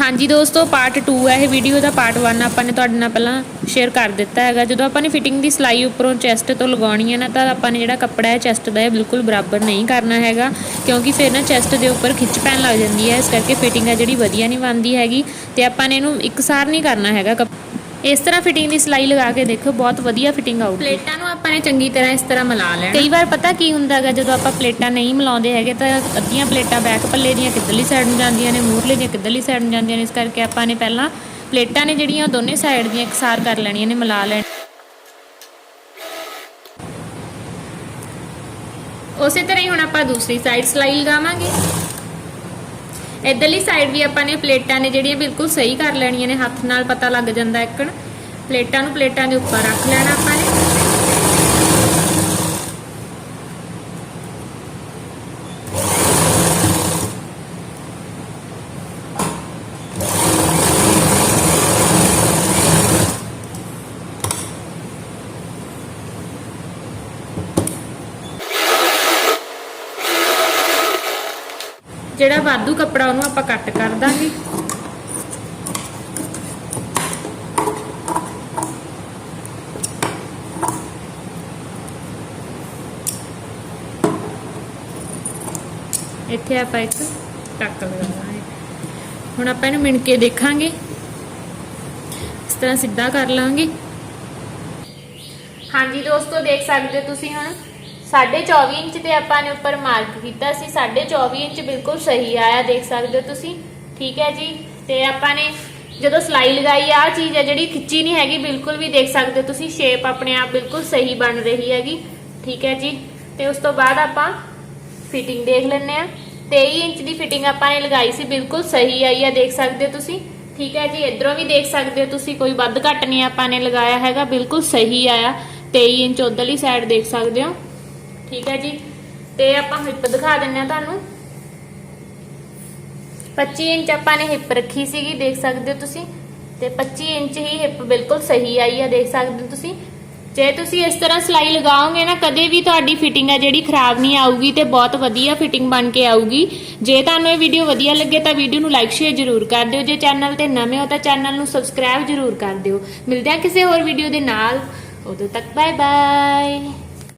ਹਾਂਜੀ ਦੋਸਤੋ ਪਾਰਟ 2 ਹੈ ਇਹ ਵੀਡੀਓ ਦਾ ਪਾਰਟ 1 ਆਪਾਂ ਨੇ ਤੁਹਾਡੇ ਨਾਲ ਪਹਿਲਾਂ ਸ਼ੇਅਰ ਕਰ ਦਿੱਤਾ ਹੈਗਾ। ਜਦੋਂ ਆਪਾਂ ਨੇ ਫਿਟਿੰਗ ਦੀ ਸਿਲਾਈ ਉੱਪਰੋਂ ਚੈਸਟ ਤੋਂ ਲਗਾਉਣੀ ਹੈ ਨਾ, ਤਾਂ ਆਪਾਂ ਨੇ ਜਿਹੜਾ ਕੱਪੜਾ ਹੈ ਚੈਸਟ ਦਾ, ਇਹ ਬਿਲਕੁਲ ਬਰਾਬਰ ਨਹੀਂ ਕਰਨਾ ਹੈਗਾ। ਕਿਉਂਕਿ ਫਿਰ ਨਾ ਚੈਸਟ ਦੇ ਉੱਪਰ ਖਿੱਚ ਪੈਣ ਲੱਗ ਜਾਂਦੀ ਹੈ। ਇਸ ਕਰਕੇ ਫਿਟਿੰਗ ਹੈ ਜਿਹੜੀ ਵਧੀਆ ਨਹੀਂ ਬਣਦੀ ਹੈਗੀ। ਤੇ ਆਪਾਂ ਨੇ ਇਹਨੂੰ ਇੱਕਸਾਰ ਨਹੀਂ ਕਰਨਾ ਹੈਗਾ ਕੱਪ- ਇਸ ਤਰ੍ਹਾਂ ਫਿਟਿੰਗ ਦੀ ਸਿਲਾਈ ਲਗਾ ਕੇ ਦੇਖੋ ਬਹੁਤ ਵਧੀਆ ਫਿਟਿੰਗ ਆਊਗੀ। ਪਲੇਟਾਂ ਨੂੰ ਆਪਾਂ ਨੇ ਚੰਗੀ ਤਰ੍ਹਾਂ ਇਸ ਤਰ੍ਹਾਂ ਮਿਲਾ ਲੈਣਾ। ਕਈ ਵਾਰ ਪਤਾ ਕੀ ਹੁੰਦਾ ਹੈਗਾ ਜਦੋਂ ਆਪਾਂ ਪਲੇਟਾਂ ਨਹੀਂ ਮਿਲਾਉਂਦੇ ਹੈਗੇ ਤਾਂ ਅੱਧੀਆਂ ਪਲੇਟਾਂ ਬੈਕ ਪੱਲੇ ਦੀਆਂ ਕਿੱਧਰਲੀ ਸਾਈਡ ਨੂੰ ਜਾਂਦੀਆਂ ਨੇ ਮੂਹਰਲੇ ਦੀਆਂ ਕਿੱਧਰਲੀ ਸਾਈਡ ਨੂੰ ਜਾਂਦੀਆਂ ਨੇ ਇਸ ਕਰਕੇ ਆਪਾਂ ਨੇ ਪਹਿਲਾਂ ਪਲੇਟਾਂ ਨੇ ਜਿਹੜੀਆਂ ਉਹ ਦੋਨੇ ਸਾਈਡ ਦੀਆਂ ਇਕਸਾਰ ਕਰ ਲੈਣੀਆਂ ਨੇ ਮਿਲਾ ਲੈਣ। ਉਸੇ ਤਰ੍ਹਾਂ ਹੀ ਹੁਣ ਆਪਾਂ ਦੂਸਰੀ ਸਾਈਡ ਸਿਲਾਈ ਲਗਾਵਾਂਗੇ। ਇਧਰਲੀ ਸਾਈਡ ਵੀ ਆਪਾਂ ਨੇ ਪਲੇਟਾਂ ਨੇ ਜਿਹੜੀਆਂ ਬਿਲਕੁਲ ਸਹੀ ਕਰ ਲੈਣੀਆਂ ਨੇ, ਹੱਥ ਨਾਲ ਪਤਾ ਲੱਗ ਜਾਂਦਾ ਇੱਕਣ ਪਲੇਟਾਂ ਨੂੰ ਪਲੇਟਾਂ ਦੇ ਉੱਪਰ ਰੱਖ ਲੈਣਾ ਆਪਾਂ ਨੇ। ਜਿਹੜਾ ਵਾਧੂ ਕੱਪੜਾ ਉਹਨੂੰ ਆਪਾਂ ਕੱਟ ਕਰ ਦਾਂਗੇ। ਇੱਥੇ ਆਪਾਂ ਇੱਕ ਟੱਕ ਲਗਾਵਾਂਗੇ ਹੁਣ ਆਪਾਂ ਇਹਨੂੰ ਮਿਣ ਕੇ ਦੇਖਾਂਗੇ। ਇਸ ਤਰ੍ਹਾਂ ਸਿੱਧਾ ਕਰ ਲਾਂਗੇ। ਹਾਂਜੀ ਦੋਸਤੋ, ਦੇਖ ਸਕਦੇ ਹੋ ਤੁਸੀਂ ਹੁਣ 24 ਇੰਚ ਤੇ ਆਪਾਂ ਨੇ ਉੱਪਰ ਮਾਰਕ ਕੀਤਾ ਸੀ। 24 ਇੰਚ ਬਿਲਕੁਲ ਸਹੀ ਆਇਆ, ਦੇਖ ਸਕਦੇ ਹੋ ਤੁਸੀਂ। ਠੀਕ ਹੈ ਜੀ। ਤੇ ਆਪਾਂ ਨੇ ਜਦੋਂ ਸਲਾਈ ਲਗਾਈ ਆ ਚੀਜ਼ ਹੈ ਜਿਹੜੀ ਖਿੱਚੀ ਨਹੀਂ ਹੈਗੀ, ਬਿਲਕੁਲ ਵੀ ਦੇਖ ਸਕਦੇ ਹੋ ਤੁਸੀਂ ਸ਼ੇਪ ਆਪਣੇ ਆਪ ਬਿਲਕੁਲ ਸਹੀ ਬਣ ਰਹੀ ਹੈਗੀ। ਠੀਕ ਹੈ ਜੀ। ਤੇ ਉਸ ਤੋਂ ਬਾਅਦ ਆਪਾਂ ਫਿਟਿੰਗ ਦੇਖ ਲੈਂਦੇ ਆ 23 ਇੰਚ ਦੀ ਫਿਟਿੰਗ ਆਪਾਂ ਨੇ ਲਗਾਈ ਸੀ, ਬਿਲਕੁਲ ਸਹੀ ਆਈ ਆ ਦੇਖ ਸਕਦੇ ਹੋ ਤੁਸੀਂ। ਠੀਕ ਹੈ ਜੀ। ਇਧਰੋਂ ਵੀ ਦੇਖ ਸਕਦੇ ਹੋ ਤੁਸੀਂ, ਕੋਈ ਵੱਧ ਘੱਟ ਨਹੀਂ ਆਪਾਂ ਨੇ ਲਗਾਇਆ ਹੈਗਾ, ਬਿਲਕੁਲ ਸਹੀ ਆਇਆ। 23 ਇੰਚ ਉਧਰਲੀ ਸਾਈਡ ਦੇਖ ਸਕਦੇ ਹੋ। ਠੀਕ ਹੈ ਜੀ? ਤੇ ਆਪਾਂ ਹਿੱਪ ਦਿਖਾ ਦਿੰਨੇ ਆ ਤੁਹਾਨੂੰ। 25 ਇੰਚ ਆਪਾਂ ਨੇ ਹਿੱਪ ਰੱਖੀ ਸੀਗੀ, ਦੇਖ ਸਕਦੇ ਹੋ ਤੁਸੀਂ। ਤੇ 25 ਇੰਚ ਹੀ ਹਿੱਪ ਬਿਲਕੁਲ ਸਹੀ ਆਈ ਆ, ਦੇਖ ਸਕਦੇ ਹੋ ਤੁਸੀਂ। ਜੇ ਤੁਸੀਂ ਇਸ ਤਰ੍ਹਾਂ ਸਲਾਈ ਲਗਾਓਗੇ ਨਾ, ਕਦੇ ਵੀ ਤੁਹਾਡੀ ਫਿਟਿੰਗ ਆ ਜਿਹੜੀ ਖਰਾਬ ਨਹੀਂ ਆਊਗੀ ਤੇ ਬਹੁਤ ਵਧੀਆ ਫਿਟਿੰਗ ਬਣ ਕੇ ਆਊਗੀ। ਜੇ ਤੁਹਾਨੂੰ ਇਹ ਵੀਡੀਓ ਵਧੀਆ ਲੱਗੇ ਤਾਂ ਵੀਡੀਓ ਨੂੰ ਲਾਈਕ, ਸ਼ੇਅਰ ਜ਼ਰੂਰ ਕਰ ਦਿਓ। ਜੇ ਚੈਨਲ ਤੇ ਨਵੇਂ ਹੋ ਤਾਂ ਚੈਨਲ ਨੂੰ ਸਬਸਕ੍ਰਾਈਬ ਜ਼ਰੂਰ ਕਰ ਦਿਓ। ਮਿਲਦੇ ਹਾਂ ਕਿਸੇ ਹੋਰ ਵੀਡੀਓ ਦੇ ਨਾਲ। ਉਦੋਂ ਤੱਕ ਬਾਏ ਬਾਏ